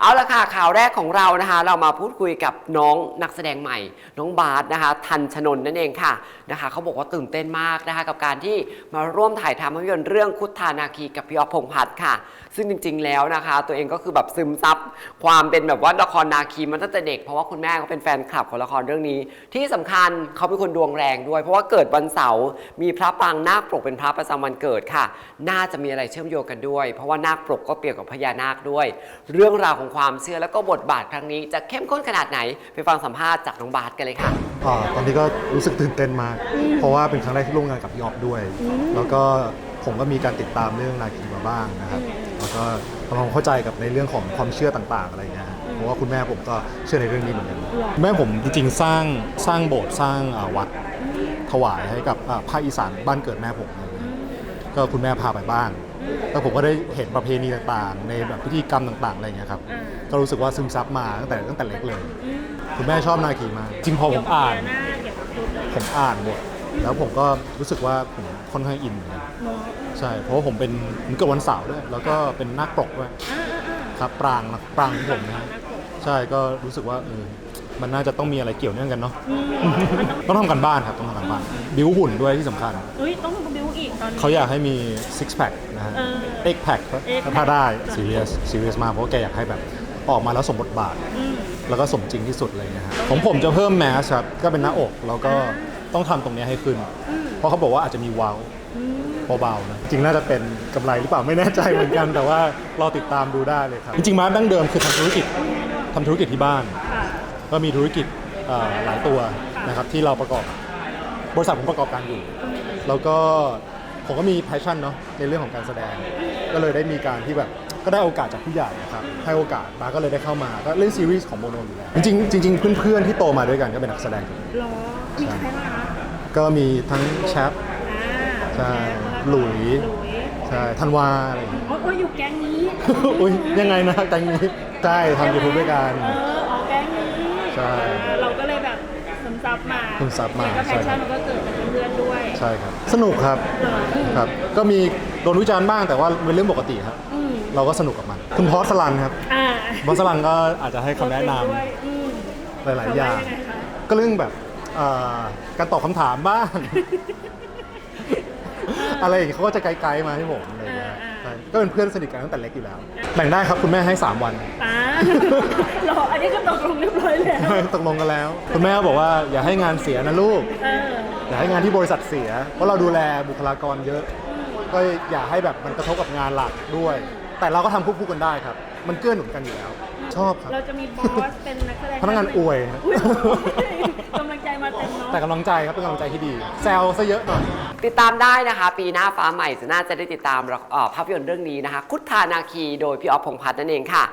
เอาละค่ะข่าวแรกของเรานะคะ เรามาพูดคุยกับน้องนักแสดงใหม่ น้องบาสนะคะ ทันชนนนั่นเองค่ะนะคะเขาบอกว่าตื่นเต้นมากนะคะ กับการที่มาร่วมถ่ายทำภาพยนตร์เรื่องคุดทานาคีกับพี่อ๊อฟพงษ์พัฒน์ค่ะ ซึ่งจริง ๆ แล้วนะคะ ตัวเองก็คือแบบซึมซับความเป็นแบบว่าละครนาคีมาตั้งแต่เด็กเพราะว่าคุณแม่เขาเป็นแฟนคลับของละครเรื่องนี้ ที่สำคัญเขาเป็นคนดวงแรงด้วย เพราะว่าเกิดวันเสาร์มีพระปางนาคปลกเป็นพระประจำวันเกิดค่ะ น่าจะมีอะไรเชื่อมโยงกันด้วย เพราะว่านาคปลกก็เปรียบกับพญานาคด้วย เรื่องราวของความเชื่อแล้วก็บทบาทครั้งนี้จะเข้มข้นขนาดไหน ไปฟังสัมภาษณ์จากน้องบาสกันเลยค่ะ อ่าตอนนี้ก็รู้สึกตื่นเต้นมาก เพราะว่าเป็นครั้งแรกที่ร่วมงานกับพี่ออฟด้วย แล้วก็ผมก็มีการติดตามเรื่องนาคีมาบ้างนะครับ แล้วก็ทำความเข้าใจกับในเรื่องของความเชื่อต่างๆอะไรเงี้ยฮะเพราะว่าคุณแม่ผมก็เชื่อในเรื่องนี้เหมือนกันแม่ผมจริงๆสร้างสร้างโบสถ์สร้างอ่าวัดถวายให้กับอ่าภาคอีสานบ้านเกิดแม่ผมอะไรเงี้ยก็คุณแม่พาไปบ้าง แล้วผมก็ได้เห็นประเพณีต่างๆ ในแบบพิธีกรรมต่างๆอะไรเงี้ยครับ ก็รู้สึกว่าซึมซับมาตั้งแต่ตั้งแต่เล็กเลย คุณแม่ชอบนาคีมากจริงพอผมอ่านเกี่ยวกับชุดเลยผมอ่านบทแล้วผมก็รู้สึกว่าผมค่อนข้างอินเหมือนกันเนาะใช่ เพราะว่าผมเป็นผมเกิดวันเสาร์ด้วย แล้วก็เป็นนักปรกด้วยอ่าอ่าครับปรางนะปรางของผมนะฮะใช่ก็รู้สึกว่าเออ มันน่าจะต้องมีอะไรเกี่ยวเนื่องกันเนาะต้องทำกันบ้านครับต้องทำกันบ้าน บิวหุ่นด้วยที่สำคัญ เฮ้ยต้องบิวอีกตอนนี้ เขาอยากให้มี six pack นะฮะ เออ eight pack Eight pack ถ้าได้ serious serious มากเพราะว่าแกอยากให้แบบออกมาแล้วสมบทบาท อืม แล้วก็สมจริงที่สุดเลยนะฮะของผมจะเพิ่มแมสครับ ก็เป็นหน้าอก แล้วก็ต้องทำตรงเนี้ยให้ขึ้นเพราะเขาบอกว่าอาจจะมีเวาวเบาๆนะ จริงน่าจะเป็นกำไรหรือเปล่าไม่แน่ใจเหมือนกัน แต่ว่ารอติดตามดูได้เลยครับ จริงๆมาดั้งเดิมคือทำธุรกิจทำธุรกิจที่บ้านค่ะ ก็มีธุรกิจเอ่อหลายตัวนะครับที่เราประกอบบริษัทผมประกอบการอยู่ แล้วก็ผมก็มีแพชชั่นเนาะในเรื่องของการแสดง ก็เลยได้มีการที่แบบก็ได้โอกาสจากผู้ใหญ่นะครับให้โอกาสมาก็เลยได้เข้ามาก็เล่นซีรีส์ของโมโนอยู่แล้วจริงๆจริงๆเพื่อนๆที่โตมาด้วยกันก็เป็นนักแสดงกันรอมีใครบ้างคะก็มีทั้งแชปอ่าใช่หลุยหลุยใช่ธันวาอะไรอย่างเงี้ยโอ้ยโอ้ยอยู่แก๊งนี้อุ้ยยังไงนะแก๊งนี้ใช่ทำยูทูบด้วยกันเออออกแก๊งนี้ ใช่เออเราก็เลยแบบซึมซับมาซึมซับมาแล้วก็แพชชั่นมันก็เกิดจากเพื่อนๆด้วยใช่ครับ สนุกครับเหรอครับ ก็มีโดนวิจารณ์บ้างแต่ว่าเป็นเรื่องปกติครับ อืมเราก็สนุกกับมัน คุณพอสลันครับอ่าพอสลันก็อาจจะให้คำแนะนด้วยอืมำหลาย ๆ อย่างเขว่ไงคะ ก็เรื่องแบบเอ่อการตอบคำถามบ้าง อะไรอย่างเงี้ยเขาก็จะไกด์ๆมาให้ผม ใช่ก็เป็นเพื่อนสนิทกันตั้งแต่เล็กอยู่แล้วแบ่งได้ครับคุณแม่ให้ 3 วัน อ่ารออันนี้ก็ตกลงเรียบร้อยแล้วตกลงกันแล้ว คุณแม่ก็บอกว่าอย่าให้งานเสียนะลูก เอออย่าให้งานที่บริษัทเสีย เพราะเราดูแลบุคลากรเยอะ ก็อย่าให้แบบมันกระทบกับงานหลักด้วย แต่เราก็ทำควบคู่กันได้ครับ มันเกื้อหนุนกันอยู่แล้ว ชอบครับ เราจะมีบอสเป็นนักแสดงพนักงานอวยฮะอุ๊ยกำลังใจมาเต็มเนาะแต่กำลังใจครับเป็นกำลังใจที่ดี แซวซะเยอะหน่อย ติดตามได้นะคะ ปีหน้าฟ้าใหม่จะน่าจะได้ติดตามละเอ่อภาพยนตร์เรื่องนี้นะคะ คุทธานาคีโดยพี่ออฟพงษ์พัฒน์นั่นเองค่ะ